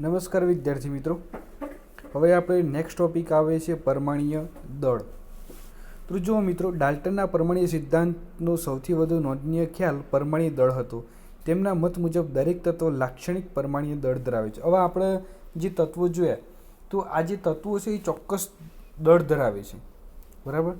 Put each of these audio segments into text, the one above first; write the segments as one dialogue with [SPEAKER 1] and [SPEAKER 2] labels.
[SPEAKER 1] નમસ્કાર વિદ્યાર્થી મિત્રો. હવે આપણે નેક્સ્ટ ટોપિક આવે છે પરમાણીય દળ. તો જુઓ મિત્રો, ડાલ્ટનના પરમાણીય સિદ્ધાંતનો સૌથી વધુ નોંધનીય ખ્યાલ પરમાણીય દળ હતો. તેમના મત મુજબ દરેક તત્વ લાક્ષણિક પરમાણીય દળ ધરાવે છે. હવે આપણે જે તત્વો જોયા, તો આ જે તત્વો છે એ ચોક્કસ દળ ધરાવે છે. બરાબર?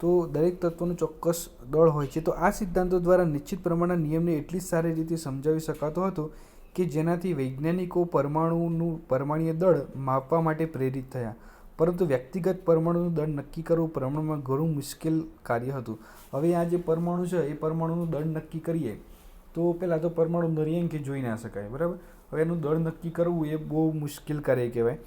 [SPEAKER 1] તો દરેક તત્વનું ચોક્કસ દળ હોય છે. તો આ સિદ્ધાંતો દ્વારા નિશ્ચિત પ્રમાણના નિયમને એટલી જ સારી રીતે સમજાવી શકાતો હતો કે જેનાથી વૈજ્ઞાનિકો પરમાણુનું પરમાણીય દળ માપવા માટે પ્રેરિત થયા. પરંતુ વ્યક્તિગત પરમાણુનું દળ નક્કી કરવું પ્રમાણમાં ઘણું મુશ્કેલ કાર્ય હતું. હવે આ જે પરમાણુ છે, એ પરમાણુનું દળ નક્કી કરીએ, તો પહેલાં તો પરમાણુ નરિયંકે જોઈ ના શકાય, બરાબર? હવે એનું દળ નક્કી કરવું એ બહુ મુશ્કેલ કાર્ય કહેવાય.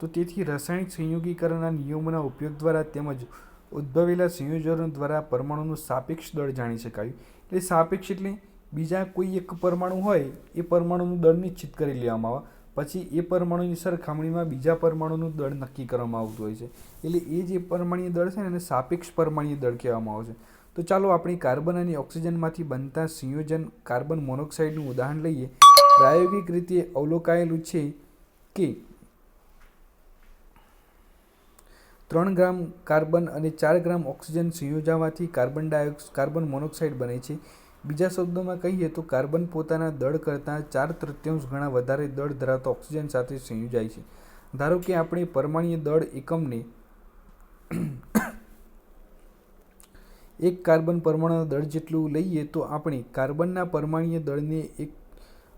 [SPEAKER 1] તો તેથી રાસાયણિક સંયોગીકરણના નિયમોના ઉપયોગ દ્વારા તેમજ ઉદ્ભવેલા સંયોજનો દ્વારા પરમાણુનું સાપેક્ષ દળ જાણી શકાયું. એટલે સાપેક્ષ એટલે બીજા કોઈ એક પરમાણુ હોય, એ પરમાણુનું દળ નિશ્ચિત કરી લેવામાં આવે. પછી એ પરમાણુની સરખામણીમાં બીજા પરમાણુનું દળ નક્કી કરવામાં આવતું હોય છે. એટલે એ જે પરમાણીય દળ છે ને, એને સાપેક્ષ પરમાણીય દળ કહેવામાં આવે છે. તો ચાલો આપણે કાર્બન અને ઓક્સિજનમાંથી બનતા સંયોજન કાર્બન મોનોક્સાઇડનું ઉદાહરણ લઈએ. પ્રાયોગિક રીતે અવલોકાયેલું છે કે ત્રણ ગ્રામ કાર્બન અને ચાર ગ્રામ ઓક્સિજન સંયોજાવાથી કાર્બન ડાયોક્સ, કાર્બન મોનોક્સાઇડ બને છે. બીજા શબ્દોમાં કહીએ તો કાર્બન પોતાના દળ કરતાં ચાર તૃતીયાંશ ગણા વધારે દળ ધરાવતા ઓક્સિજન સાથે સંયોજાય છે. ધારો કે આપણે પરમાણીય દળ એકમને એક કાર્બન પરમાણુના દળ જેટલું લઈએ તો આપણે કાર્બનના પરમાણીય દળને એક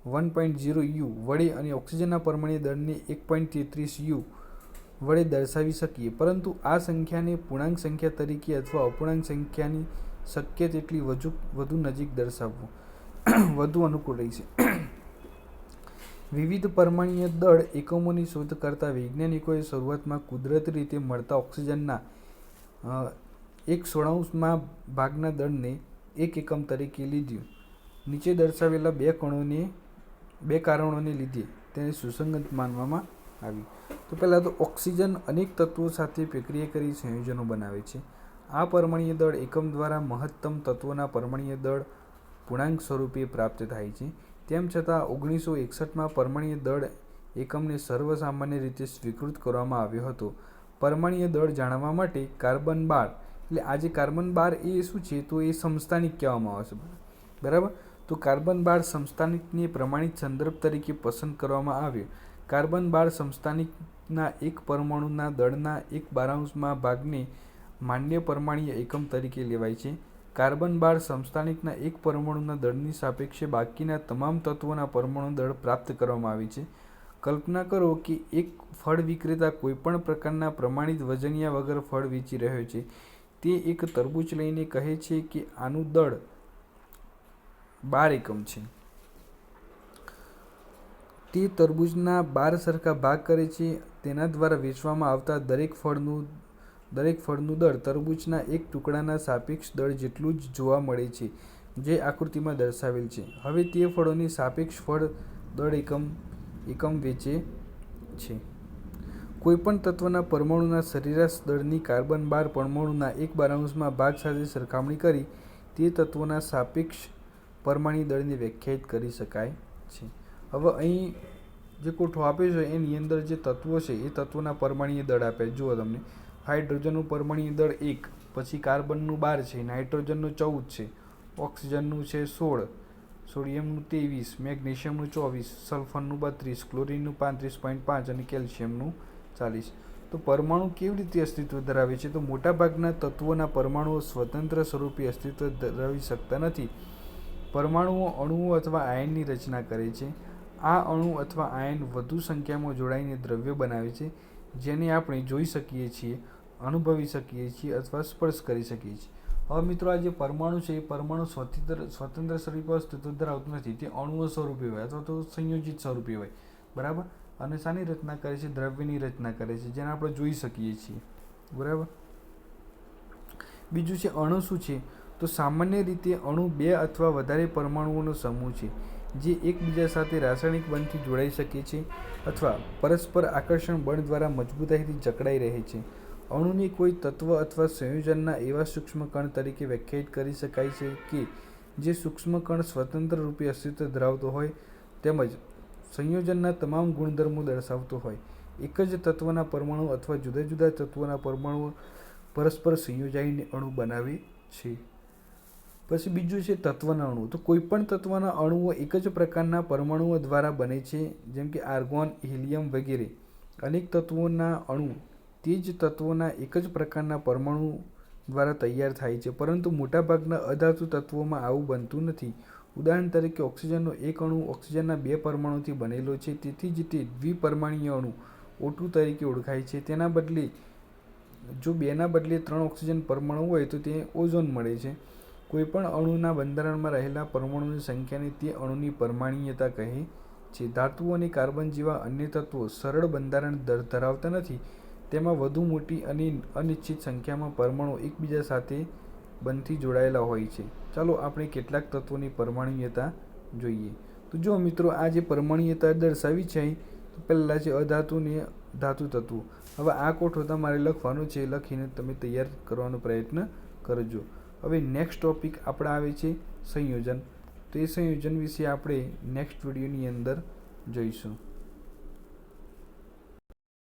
[SPEAKER 1] વન પોઈન્ટ ઝીરો યુ વડે અને ઓક્સિજનના પરમાણીય દળને એક પોઈન્ટ તેત્રીસ યુ વડે દર્શાવી શકીએ. પરંતુ આ સંખ્યાને પૂર્ણાંક સંખ્યા તરીકે અથવા અપૂર્ણાંક સંખ્યાની શક્ય તેટલી વધુ વધુ નજીક દર્શાવવું. વધુ અનુકૂળ રહેશે. વિવિધ પરમાણીય દળ એકમોની શોધ કરતા વૈજ્ઞાનિકોએ શરૂઆતમાં કુદરતી રીતે મળતા ઓક્સિજનના એક સોળાંશમાં ભાગના દળને એક એકમ તરીકે લીધું નીચે દર્શાવેલા બે કણોને, બે કારણોને લીધે તેને સુસંગત માનવામાં આવી. તો પહેલાં તો ઓક્સિજન અનેક તત્વો સાથે પ્રક્રિયા કરી સંયોજનો બનાવે છે. આ પરમાણ્વીય દળ એકમ દ્વારા મહત્તમ તત્વોના પરમાણ્વીય દળ પૂર્ણાંક સ્વરૂપે પ્રાપ્ત થાય છે. તેમ છતાં, ઓગણીસો એકસઠમાં પરમાણ્વીય દળ એકમને સર્વસામાન્ય રીતે સ્વીકૃત કરવામાં આવ્યો હતો. પરમાણ્વીય દળ જાણવા માટે કાર્બન બાર, એટલે આજે કાર્બન બાર એ શું છે, તો એ સંસ્થાનિક કહેવામાં આવે છે. બરાબર? તો કાર્બન બાર સંસ્થાનિકને પ્રમાણિત સંદર્ભ તરીકે પસંદ કરવામાં આવ્યો. કાર્બન બાર સંસ્થાનિકના એક પરમાણુના દળના એક બારાંશમાં ભાગને માન્ય પરમાણીય એકમ તરીકે લેવાય છે. કાર્બન બાર સમસ્થાનિકના એક પરમાણુના દળની સાપેક્ષે બાકીના તમામ તત્વોના પરમાણુ દળ પ્રાપ્ત કરવામાં આવે છે. કલ્પના કરો કે એક ફળ વિક્રેતા કોઈપણ પ્રકારના પ્રમાણિત વજનિયા વગર ફળ વેચી રહ્યો છે. તે એક તરબૂચ લઈને કહે છે કે આનું દળ બાર એકમ છે. તે તરબૂચના બાર સરખા ભાગ કરે છે. તેના દ્વારા વેચવામાં આવતા દરેક ફળનું દરેક ફળનું દળ તરબૂચના એક ટુકડાના સાપેક્ષ દળ જેટલું જ જોવા મળે છે, જે આકૃતિમાં દર્શાવેલ છે. હવે તે ફળોની સાપેક્ષ ફળ દળ એકમ એકમ વેચે છે. કોઈપણ તત્વના પરમાણુના સરેરાશ દળની કાર્બન બાર પરમાણુના એક બારાંશમાં ભાગ સાથે સરખામણી કરી, તે તત્વોના સાપેક્ષ પરમાણી દળને વ્યાખ્યાયિત કરી શકાય છે. હવે અહીં જે કોઠો આપ્યો છે, એની અંદર જે તત્વો છે, એ તત્વોના પરમાણીય દળ આપે જુઓ તમને. હાઇડ્રોજનનું પરમાણ્વીય દળ એક, પછી કાર્બનનું બાર છે, નાઇટ્રોજનનું ચૌદ છે, ઓક્સિજનનું છે સોળ, સોડિયમનું ત્રેવીસ, મેગ્નેશિયમનું ચોવીસ, સલ્ફરનું બત્રીસ, ક્લોરિનનું પાંત્રીસ પોઈન્ટ પાંચ અને કેલ્શિયમનું ચાલીસ. તો પરમાણુ કેવી રીતે અસ્તિત્વ ધરાવે છે? તો મોટાભાગના તત્વોના પરમાણુઓ સ્વતંત્ર સ્વરૂપે અસ્તિત્વ ધરાવી શકતા નથી. પરમાણુઓ અણુઓ અથવા આયનની રચના કરે છે. આ અણુ અથવા આયન વધુ સંખ્યામાં જોડાઈને દ્રવ્ય બનાવે છે. જેને આપણે જોઈ શકીએ છીએ, અનુભવી શકીએ છીએ અથવા સ્પર્શ કરી શકીએ છીએ. હવે મિત્રો, આ જે પરમાણુ છે, એ પરમાણુ સ્વતંત્ર સ્વતંત્ર સ્વરૂપે અસ્તિત્વ ધરાવતું નથી. તે અણુઓ સ્વરૂપે હોય અથવા તો સંયોજિત સ્વરૂપે હોય. બરાબર? અને શાની રચના કરે છે? દ્રવ્યની રચના કરે છે, જેને આપણે જોઈ શકીએ છીએ. બરાબર? બીજું છે, અણુ શું છે? તો સામાન્ય રીતે અણુ બે અથવા વધારે પરમાણુઓનો સમૂહ છે. જે એકબીજા સાથે રાસાયણિક બંધથી જોડાઈ શકે છે અથવા પરસ્પર આકર્ષણ બળ દ્વારા મજબૂતાઈથી જકડાઈ રહે છે. અણુને કોઈ તત્વ અથવા સંયોજનના એવા સૂક્ષ્મ કણ તરીકે વ્યાખ્યાયિત કરી શકાય છે કે જે સૂક્ષ્મ કણ સ્વતંત્ર રૂપે અસ્તિત્વ ધરાવતો હોય તેમજ સંયોજનના તમામ ગુણધર્મો દર્શાવતો હોય. એક જ તત્વના પરમાણુ અથવા જુદા જુદા તત્વોના પરમાણુઓ પરસ્પર સંયોજાઈને અણુ બનાવે છે. પછી બીજું છે તત્વના અણુ. તો કોઈપણ તત્વના અણુઓ એક જ પ્રકારના પરમાણુઓ દ્વારા બને છે, જેમ કે આર્ગોન, હિલિયમ વગેરે. અનેક તત્વોના અણુ તે જ તત્વોના એક જ પ્રકારના પરમાણુ દ્વારા તૈયાર થાય છે, પરંતુ મોટાભાગના અધાતુ તત્વોમાં આવું બનતું નથી. ઉદાહરણ તરીકે ઓક્સિજનનો એક અણુ ઓક્સિજનના બે પરમાણુથી બનેલો છે, તેથી જ તે દ્વિપરમાણીય અણુ ઓટુ તરીકે ઓળખાય છે. તેના બદલે જો બેના બદલે ત્રણ ઓક્સિજન પરમાણુ હોય તો તે ઓઝોન મળે છે. કોઈપણ અણુના બંધારણમાં રહેલા પરમાણુની સંખ્યાને તે અણુની પરમાણ્વીયતા કહે છે. ધાતુઓ અને કાર્બન જેવા અન્ય તત્વો સરળ બંધારણ ધરાવતા નથી. તેમાં વધુ મોટી અને અનિશ્ચિત સંખ્યામાં પરમાણુ એકબીજા સાથે બનથી જોડાયેલા હોય છે. ચાલો આપણે કેટલાક તત્વોની પરમાણ્વીયતા જોઈએ. તો જો મિત્રો આ જે પરમાણ્વીયતા દર્શાવી છે, તો પહેલાં છે અધાતુ ને ધાતુ તત્વો. હવે આ કોઠો તમારે લખવાનો છે. લખીને તમે તૈયાર કરવાનો પ્રયત્ન કરજો. હવે નેક્સ્ટ ટોપિક આપણા આવે છે સંયોજન. તો એ સંયોજન વિશે આપણે નેક્સ્ટ વિડીયોની અંદર જોઈશું.